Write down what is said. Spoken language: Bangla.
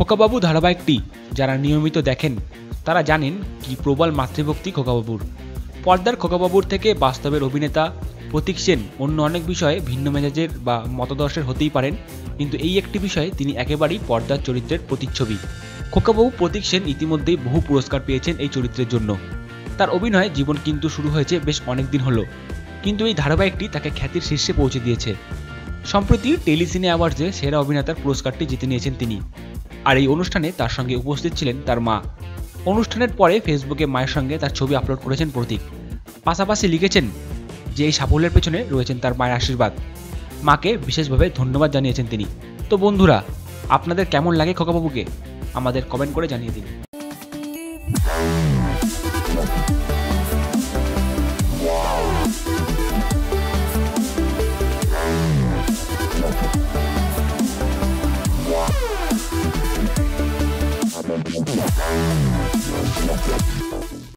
খোকাবাবু ধারাবাহিকটি যারা নিয়মিত দেখেন, তারা জানেন কি প্রবল মাতৃভক্তি খোকাবাবুর। পর্দার খোকাবাবুর থেকে বাস্তবের অভিনেতা প্রতীক সেন অন্য অনেক বিষয়ে ভিন্ন মেজাজের বা মতদর্শের হতেই পারেন, কিন্তু এই একটি বিষয়ে তিনি একেবারেই পর্দার চরিত্রের প্রতিচ্ছবি। খোকাবাবু প্রতীক সেন ইতিমধ্যেই বহু পুরস্কার পেয়েছেন এই চরিত্রের জন্য। তার অভিনয় জীবন কিন্তু শুরু হয়েছে বেশ অনেক দিন হলো, কিন্তু এই ধারাবাহিকটি তাকে খ্যাতির শীর্ষে পৌঁছে দিয়েছে। সম্প্রতি টেলিসিনে অ্যাওয়ার্ডসে সেরা অভিনেতার পুরস্কারটি জিতে নিয়েছেন তিনি। আর এই অনুষ্ঠানে তার সঙ্গে উপস্থিত ছিলেন তার মা। অনুষ্ঠানের পরে ফেসবুকে মায়ের সঙ্গে তার ছবি আপলোড করেছেন প্রতীক। পাশাপাশি লিখেছেন যে এই সাফল্যের পেছনে রয়েছেন তার মায়ের আশীর্বাদ। মাকে বিশেষভাবে ধন্যবাদ জানিয়েছেন তিনি। তো বন্ধুরা, আপনাদের কেমন লাগে খোকাবাবুকে? আমাদের কমেন্ট করে জানিয়ে দিন।